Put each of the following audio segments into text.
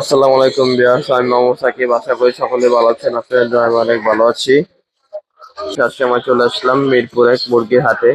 আসসালামু আলাইকুম বিয়ার্স আমি মোহাম্মদ সাকিব। আশা করি সকলে ভালো আছেন আপনাদের জন্য অনেক ভালো আছি। আজকে আমরা চলে আসলাম মিরপুর এক মুরগির হাটে।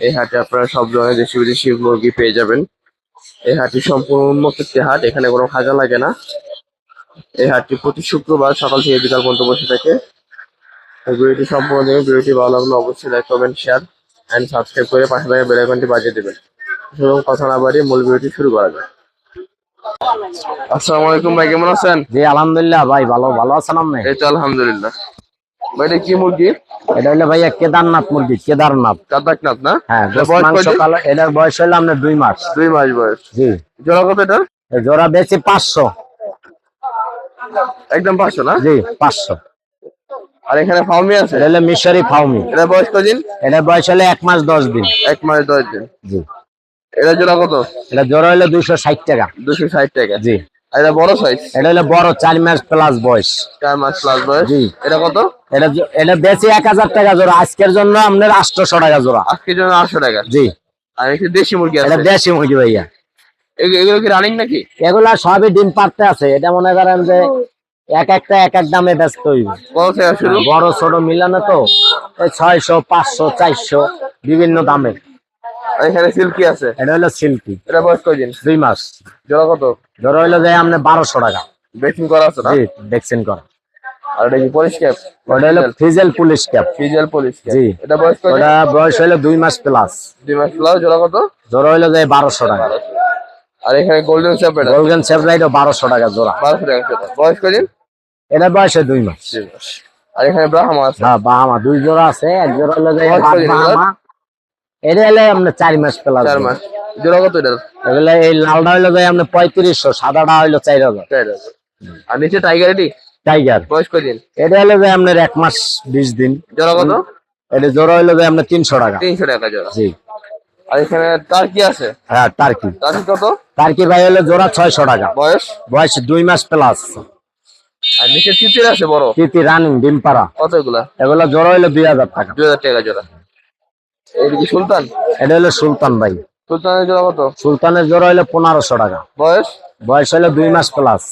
এই হাটে আপনারা সব ধরনের দেশি বিদেশি মুরগি পেয়ে যাবেন। এই হাটটি সম্পূর্ণ একটি হাট, এখানে কোনো খাজা লাগে না। এই হাটটি প্রতি শুক্রবার সকাল থেকে বিকাল পর্যন্ত বসে থাকে। ভিডিওটি সম্পূর্ণ দেখবেন ভিডিওটি ভালো লাগলে অবশ্যই like, comment share and subscribe করে পাশে থাকা বেল আইকনটি বাজিয়ে দেবেন। এবং কথা না বাড়িয়ে মূল ভিডিওটি শুরু করা যাক। আসসালামু আলাইকুম ভাই কেমন আছেন? জি আলহামদুলিল্লাহ ভাই ভালো ভালো আছেন আপনি? এই তো আলহামদুলিল্লাহ। ভাই এটা কি মুরগি? এটা হলো ভাইয়া কেদারনাথ মুরগি কেদারনাথ। কাতাকনাথ না? হ্যাঁ এটার গোস্ত বয়স মাংস কয়দিন? কালো এটার বয়স হলো আপনার দুই মাস। দুই মাস বয়স। জি। জোড়া কত এটা জোড়া বেশি পাঁচশো। একদম পাঁচশো না? জি পাঁচশো। আর এখানে ফাউমি আছে? এটা হলো মিশরি ফাউমি। এটা বয়স কদিন এটার বয়স হলো এক মাস দশ দিন। এক মাস দশ দিন। জি। এটা জোড়া কত? এটা জোড়া হলো দুইশো ষাট টাকা। দুশো ষাট টাকা। জি। এটা বড় সাইজ এটা হলো বড় চার মাস প্লাস বয়স। চার মাস প্লাস বয়স? জি। এটা কত? এটা এটা বেশি এক হাজার টাকা জোড়া। আজকের জন্য আপনার আটশোশো টাকা জোড়া। আজকের জন্য আটশো টাকা। জি। আর একটু দেশি মুরগি এটা দেশি মুরগি ভাইয়া। এগ- এগুলো কি রানিং নাকি? এগুলা সবই ডিম পারতে আছে। এটা মনে করেন যে এক একটা এক এক দামে ব্যস্ত হইবে। বড় ছোট মিলানো তো। ছয়শো পাঁচশো চারশো বিভিন্ন আর এখানে সিল্কি আছে? এটা হলো সিল্কি। এটা বয়স কদিন দুই মাস। জোড়া কত? ধরো হইল যে আপনি বারোশো টাকা। বেকিং করা আছে না? জি ভ্যাকসিন করা। আর এটা কি পরিষ্কার ওটা হলো ফিজেল পুলিশ ক্যাপ ফিজেল পরিষ্কার জি। এটা বয়স দুই মাস প্লাস দুই মাস প্লাস জোড়া কত? ধরো হইল যে বারোশো টাকা। আর এখানে গোল্ডেন চ্যাপেট গোল্ডেন সেভরাইটও বারোশো টাকা জোড়া। বারোশো টাকা সেটা বয়স কদিন এটা বয়স দুই মাস। দুই মাস। আর এখানে ব্রাহ্মা আছে? হ্যাঁ দুই জোড়া আছে এক জোড়া হলো যে? বাহামা এটা হলো আপনার চার মাস চার মাস। জোড়া কত এটা এগুলো এই লালটা হইল যে আপনার পঁয়ত্রিশশো সাদাটা হইল চার হাজার। চার হাজার। আর নিচে টাইগার এটি? টাইগার বয়স কদিন এটা হলো যে আপনার এক মাস বিশ দিন। জোড়া কত? এটা জোড়া হইল যে আপনার তিনশো টাকা। তিনশো টাকা জোড়া। জি। আর এখানে টার্কি আছে? হ্যাঁ টার্কি টার্কি কত? টার্কি ভাই হলো জোড়া ছয়শো টাকা। বয়স? বয়স দুই মাস প্লাস আর নিচে তিতির আছে বড়? তিতি রানিং ডিমপাড়া কত এগুলা? এগুলো জোড়া হইল দুই হাজার টাকা। দুই হাজার টাকা জোড়া। সুলতান? এটা হলো সুলতান ভাই। সুলতানের জোড়া কত? সুলতানের জোড়া হইল পনেরোশো টাকা। বয়স? বয়স হলো দুই মাস প্লাস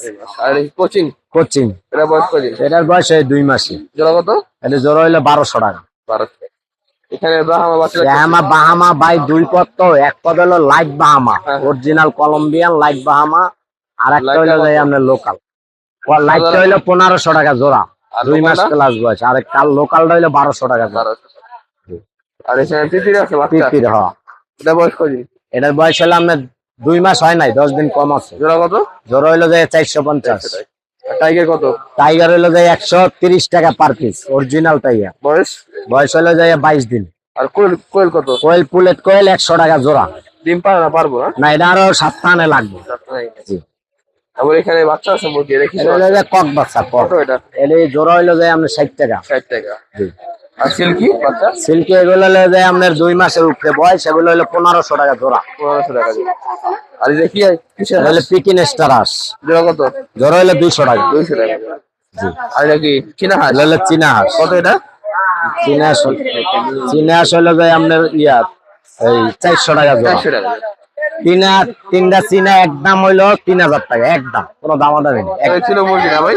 আর কোচিং? কোচিং। এটা বয়স এটার বয়স এই দুই মাসে জোড়া কত? এটা জোড়া হইল বারোশো টাকা। বারোশো এখানে বাহামা দুই পদ তো। এক পদ হলো light Brahma. Original Colombian light Brahma. আর একটা। আপনার লোকাল লাইটটা হইল পনেরোশো টাকা জোড়া। দুই মাস ক্লাস বয়স। আর কাল লোকালটা হইল বারোশো টাকা জোড়া। আর এখানে তিতির আছে বাচ্চা তিতির হওয়া এটা বয়স কদিন এটার বয়স হলো আপনার দুই মাস হয় নাই দশ দিন কম আছে। জোড়া কত? জোড়া হইল যে চারশো পঞ্চাশ। টাইগার কত? টাইগার হইল যে একশো তিরিশ টাকা পার পিস অরিজিনাল টাইগার বয়স? বয়স হইল যে বাইশ দিন। আর কোয়েল কোয়েল কত? কোয়েল পুলেট কোয়েল একশো টাকা জোড়া। ডিম পারে না পারব না? না এটা আরও সাতটানে লাগবে। তারপর এখানে বাচ্চা আছে মুরগি এটা কক বাচ্চা কক। কত এটা? এটা জোড়া হইল যে আপনার ষাট টাকা। ষাট টাকা। জি। আর সিল্কি বাচ্চা সিল্কি এগুলো হলো যে আপনার দুই মাসের উপরে। বয়স এগুলো হলো পনেরোশো টাকা জোড়া। পনেরোশো টাকা। দিয়ে। আর এটা কি কিসের এটা হলো পিকিন স্টারাস জোড়া কত? জোড়া হলো দুইশো টাকা। দুইশো টাকা। জি। আর এটা কি? চীনা হাঁস? এটা হলো চীনা হাঁস। কত এটা? চীনা হাঁস হল- চীনা হাঁস হলো যে আপনার ইয়া এই চারশো টাকা জোড়া। চারশো টাকা। তিনা তিনটা চীনা একদম হইল তিন হাজার টাকা একদম। কোনো এক- এই ছিল মুরগি না ভাই?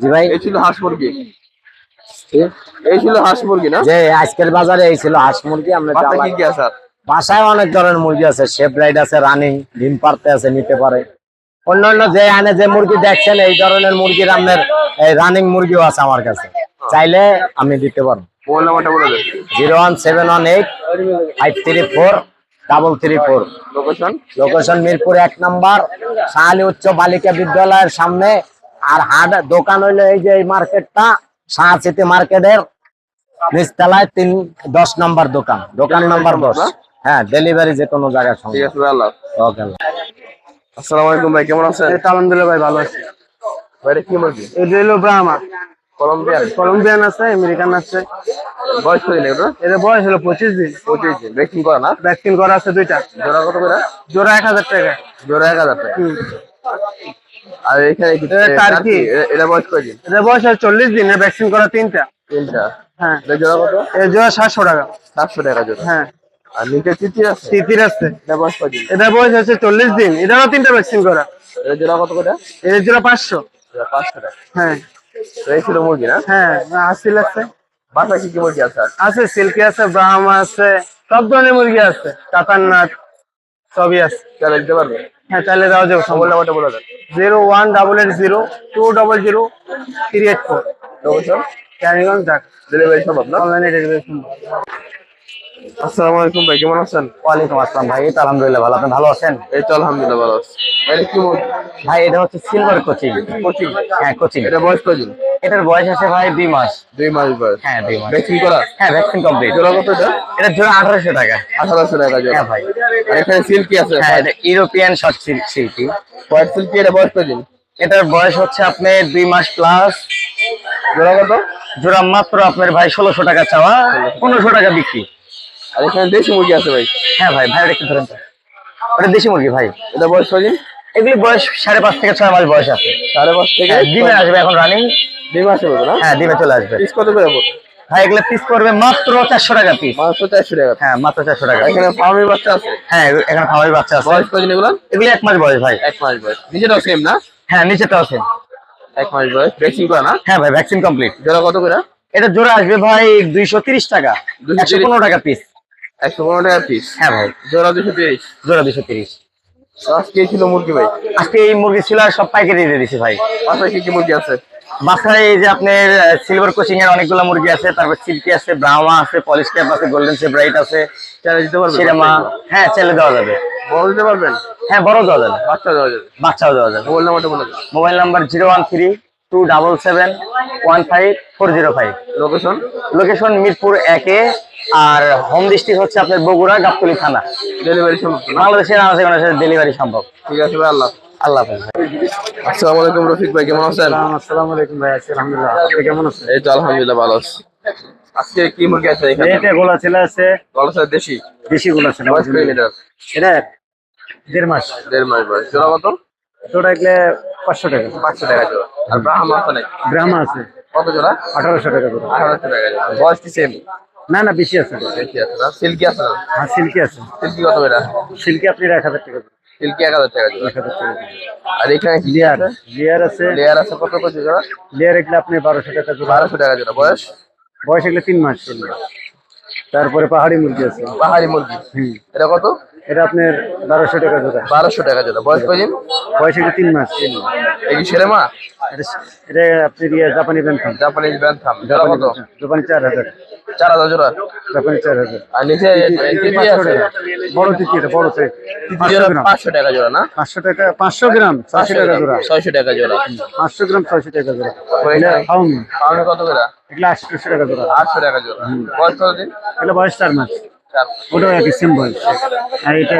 জি ভাই। এই ছিল হাঁস মুরগি। এই ছিল হাঁস মুরগি না? যে আজকের বাজারে এই ছিল হাঁস মুরগি আমরা কি কি আছে? আর? বাসায় অনেক ধরনের মুরগি আছে শেপ রাইড আছে রানিং ডিম পারতে আছে নিতে পারে। অন্যান্য যে আনে যে মুরগি দেখছেন এই ধরনের মুরগির আপনার এই রানিং মুরগিও আছে আমার কাছে। চাইলে আমি দিতে পারব। মোবাইল নাম্বারটা বলে দেন। Zero one seven one eight five three four double three four. Location location Mirpur এক নাম্বার শাহালি উচ্চ বালিকা বিদ্যালয়ের সামনে। আর হাট দোকান হইল এই যে এই মার্কেটটা। শাহসিটি মার্কেটের নিচতলায় তিন দশ নম্বর দোকান। দোকান নাম্বার দশ। হ্যাঁ ডেলিভারি যে কোনো জায়গায় ঠিক আছে ভাই, আল্লাহ ওকে আসসালামু আলাইকুম ভাই কেমন আছেন? আলহামদুলিল্লাহ ভাই ভালো আছে। ভাই কি মুরগি? এটা হলো ব্রাহ্মা কলম্বিয়ান কলম্বিয়ান আছে আমেরিকান আছে। বয়স কত এটা এদের বয়স হলো পঁচিশ দিন। পঁচিশ দিন। ভ্যাকসিন করা না? ভ্যাকসিন করা আছে দুইটা। জোড়া কত করে? জোড়া এক হাজার টাকা। জোড়া এক হাজার টাকা। হুম। আর এখানে এটা টার্কি। এটা বয়স কয়দিন এদের বয়স হলো চল্লিশ দিন ভ্যাকসিন করা তিনটা। তিনটা? হ্যাঁ। এটা জোড়া কত? এর জোড়া সাতশো টাকা। সাতশো টাকা জোড়া। হ্যাঁ। আর নিচে তিতির আছে? তিতির আছে। এটা বয়স কয়দিন বয়স চল্লিশ দিন। এটারও তিনটা ভ্যাকসিন করা। এটা জোড়া কত এর পাঁচশো। পাঁচশো টাকা। হ্যাঁ। এই ছিল মুরগি না? হ্যাঁ আসিল আছে। কি কি মুরগি আছে? আছে সিল্কি আছে ব্রাহ্মা আছে সব ধরনের মুরগি আছে। কাতারনাথ সবই আছে। পারবে? হ্যাঁ তাহলে দেওয়া যাবে মোবাইল নাম্বারটা বলে দেন zero one double eight zero two double zero three eight four. Location ক্যারিগঞ্জ Dhaka delivery সম্ভব না? অনলাইনে ডেলিভারি আসসালামু আলাইকুম ভাই কেমন আছেন? ওয়ালাইকুম আসসালাম ভাই এই তো আলহামদুলিল্লাহ ভালো আপনি ভালো আছেন? এই তো আলহামদুলিল্লাহ ভালো আছি। এটা কি ভাই এটা হচ্ছে সিলভার কোচিং কোচিং হ্যাঁ কোচিং এটা বয়স কদিন এটার বয়স আছে ভাই মাস। দুই মাস বয়স। হ্যাঁ দুই মাস। ভ্যাকসিন করা? হ্যাঁ ভ্যাকসিন কমপ্লিট জোড়া কত এটা? এটা জোড়া আঠারোশো টাকা। আঠারোশো টাকা জোড়া। হ্যাঁ ভাই। আর এখানে সিল্কি আছে? হ্যাঁ এটা European short silky white silky এটা বয়স এটার বয়স হচ্ছে আপনার দুই মাস প্লাস জোড়া কত? জোড়া মাত্র আপনার ভাই ষোলোশো টাকা চাওয়া পনেরোশো টাকা বিক্রি। আর এখানে দেশি মুরগি আছে ভাই। হ্যাঁ ভাই ভাই ওটা একটু ধরেন ওটা দেশি মুরগি ভাই। এটা বয়স কদিন এগুলি বয়স সাড়ে পাঁচ থেকে ছয় মাস বয়স আছে। সাড়ে পাঁচ থেকে হ্যাঁ, ডিমে আসবে এখন রানিং মতো না? হ্যাঁ ডিমে চলে আসবে। পিস কত করে পড়বে? এগুলো পিস করবে মাত্র চারশো টাকা পিস মাত্র চারশো টাকা। হ্যাঁ মাত্র চারশো টাকা এখানে ফার্মের বাচ্চা আছে? হ্যাঁ এখানে খাওয়াই বাচ্চা আছে। বয়স কদিন এগুলো? এগুলি এক মাস বয়স ভাই। এক মাস বয়স। নিজেটাও সেম না? হ্যাঁ নিচেটা আছে এক মাস বয়স। ভ্যাকসিন করা না? হ্যাঁ ভাই ভ্যাকসিন কমপ্লিট জোড়া কত করে? এটা জোড়া আসবে ভাই দুইশো তিরিশ টাকা। 230 একশো পনেরো টাকা পিস একশো পনেরো টাকা পিস হ্যাঁ ভাই। জোড়া দুশো তিরিশ। জোড়া দুইশো তিরিশ। আজকে ছিল মুরগি ভাই। আজকে এই মুরগি ছিল সব পাইকারি দিয়ে দিছি ভাই। বাসায় কি কি মুরগি আছে? বাসায় এই যে আপনার সিলভার কোচিং এর অনেকগুলো মুরগি আছে তারপর সিল্কি আছে ব্রাহ্মা আছে পলিশ ক্যাপ আছে গোল্ডেন সে ব্রাইট আছে। দিতে পারবেন? সিনেমা হ্যাঁ ছেলে দেওয়া যাবে। বড় দিতে পারবেন? হ্যাঁ বড় দেওয়া যাবে। বাচ্চা দেওয়া যাবে। বাচ্চাও দেওয়া যাবে। মোবাইল নাম্বারটা বলে mobile number zero one three two double seven one five four zero five. Location location Mirpur একে আর হোম ডিস্ট্রিক্ট হচ্ছে আপনার বগুড়া গাবতলি থানা। ডেলিভারি সম্ভব না? বাংলাদেশের আনাচে ডেলিভারি সম্ভব। ঠিক আছে ভাই আল্লাহ আল্লাহ আসসালামু আলাইকুম রফিক ভাই কেমন আছেন? আসসালামু আলাইকুম ভাই আলহামদুলিল্লাহ। আপনি কেমন আছেন? এই তো আলহামদুলিল্লাহ ভালো আছি। আজকে কি মুরগি আছে এখানে? এটা গোলা ছেলে আছে। দেশি? দেশি গোলা ছেলে বয়স কই লিটার? এটা দেড় মাস। দেড় মাস বয়স। জোড়া কত? জোড়া এগুলো পাঁচশো টাকা। পাঁচশো টাকা জোড়া। আর ব্রাহ্মা আছে ব্রাহ্মা আছে। কত জোড়া? আঠারোশো টাকা জোড়া। আঠারোশো টাকা জোড়া। বয়স কি সেম না না বেশি আছে। বেশি আছে না? সিল্কি আছে? না হ্যাঁ সিল্কি আছে। সিল্কি কত বেটা সিল্কি আপনি এক হাজার টাকা সিল্কি এক হাজার টাকা এক হাজার টাকা আর এখানে লেয়ার লেয়ার আছে। লেয়ার আছে কত কত জোড়া? লেয়ার এগুলো আপনি বারোশো টাকা জোড়া। বারোশো টাকা জোড়া। বয়স? বয়স এগুলো তিন মাস। তারপরে পাহাড়ি মুরগি আছে। পাহাড়ি মুরগি? হুম। এটা কত? এটা আপনার বারোশো টাকা জোড়া। বারোশো টাকা জোড়া। বয়স কদিন বয়স এগুলো তিন মাস। এই কি ছেলে মা? এটা এটা আপনি ইয়ে জাপানি ব্যান্থাম জাপানিজ ব্যান্থাম জোড়া কত? জাপানি চার হাজার। চার হাজার জোড়া। জাপানি চার হাজার। আর নিচে তিতি পাঁচশো আছে। টাকা বড় তিতি এটা বড় সাইজ পাঁচশো জোড়া গ্রাম। পাঁচশো টাকা জোড়া না? পাঁচশো টাকা পাঁচশো গ্রাম ছয়শো টাকা জোড়া। ছয়শো টাকা জোড়া। পাঁচশো গ্রাম ছয়শো টাকা জোড়া। ওইটা খাওনি পাউনে কত করে? এগুলো আটশোশো টাকা জোড়া। আটশো টাকা জোড়া। বয়স এগুলো বয়স চার মাস। চার ওটাও একই সেম বয়স। আর এটা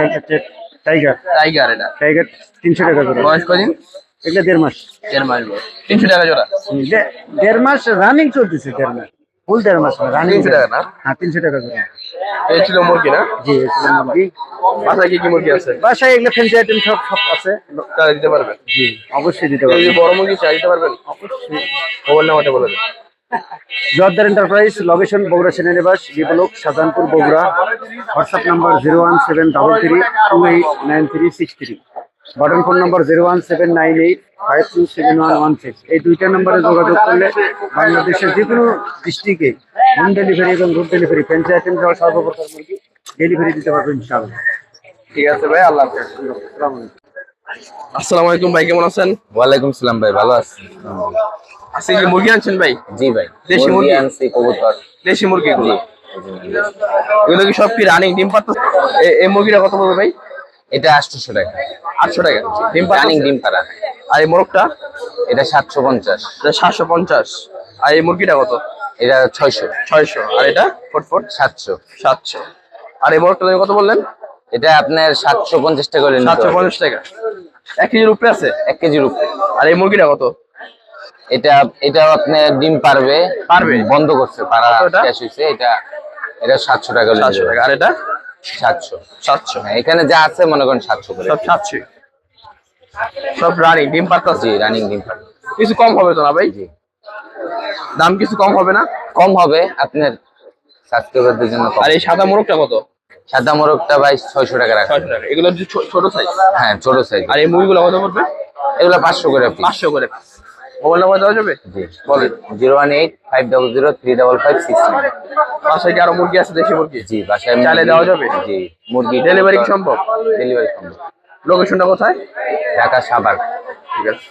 টাইগার টাইগার এটা। টাইগার তিনশো টাকা জোড়া। বয়স কদিন? এগুলো দেড় মাস। দেড় মাস তিনশো টাকা জোড়া। দেড় মাস রানিং চলতেছে দেড় মাস। ফুল দেড় মাস রানিং তিনশো টাকা না? হ্যাঁ তিনশো টাকা এই ছিল মুরগি না? জি এই ছিল মুরগি। বাসায় কি কি মুরগি আছে? বাসায় এগুলো ফ্যান্সি আইটেম সব সব আছে। দিতে পারবেন? জি অবশ্যই দিতে এই বড় মুরগি চাই দিতে পারবেন? অবশ্যই। মোবাইল নাম্বারটা বলে দেন। জর্দার enterprise location Bogura সেনানিবাস Biplob Shahjahanpur Bogura. WhatsApp number zero one seven double three two eight nine three six three button phone number zero one seven nine eight five two seven one one six এই দুইটা নাম্বারে যোগাযোগ করলে বাংলাদেশের যে কোনো ডিস্ট্রিক্টে home delivery এবং রুট ডেলিভারি ফ্যান্সি আইটেম সহ সর্বপ্রকার মুরগি ডেলিভারি দিতে পারবেন ইনশাআল্লাহ। ঠিক আছে ভাই আল্লাহ হাফেজ। আসসালামু আলাইকুম। ভাই কেমন আছেন? ওয়ালাইকুম সালাম ভাই ভালো আছি। আজকে কি মুরগি আনছেন ভাই? জি ভাই দেশি মুরগি? আনছি কবুতর। দেশি মুরগি? এগুলো এগুলো কি সব কি রানিং ডিম পাত্র এই মুরগিটা কত পড়বে ভাই? এটা আটশোশো টাকা। আটশো টাকা। ডিম রানিং ডিম পাড়া। আর এই মোরগটা? এটা সাতশো পঞ্চাশ। এটা সাতশো পঞ্চাশ। আর এই মুরগিটা কত? এটা ছয়শো। ছয়শো। আর এটা? ফুটফুট সাতশো। সাতশো। আর এই মোরগটা কত বললেন? এটা আপনার সাতশো পঞ্চাশ টাকা করে নিতে সাতশো। পঞ্চাশ টাকা। এক কেজির উপরে আছে? এক কেজির উপরে আর এই মুরগিটা কত? এটা এটা আপনার ডিম পারবে। পারবে? বন্ধ করছে পারা এটা? শেষ হয়েছে। এটা এটা সাতশো টাকা করে সাতশো টাকা। আর এটা? সাতশো। সাতশো হ্যাঁ, এখানে যা আছে মনে করেন সাতশো করে। সব সাতশো। সব রানিং ডিম পাত্র জি রানিং ডিম পারবে কিছু কম হবে তো না ভাই? জি। দাম কিছু কম হবে না? কম হবে আপনার সাবস্ক্রাইবারদের জন্য আর এই সাদা মোরগটা কত? সাদা মোরগটা ভাই ছয়শো টাকা রাখা এগুলো ছোট সাইজ হ্যাঁ ছোট সাইজ আর এই মুরগিগুলো কত পড়বে? এগুলো পাঁচশো করে পাঁচশো করে মোবাইল নাম্বার দেওয়া যাবে? জি। বলেন। Zero one eight five double zero three double five six বাসায় কি আরও মুরগি আছে দেশি মুরগি? জি বাসায় চালে দেওয়া যাবে? জি মুরগি ডেলিভারি সম্ভব? ডেলিভারি সম্ভব। লোকেশনটা কোথায়? ঢাকা সাবার ঠিক আছে।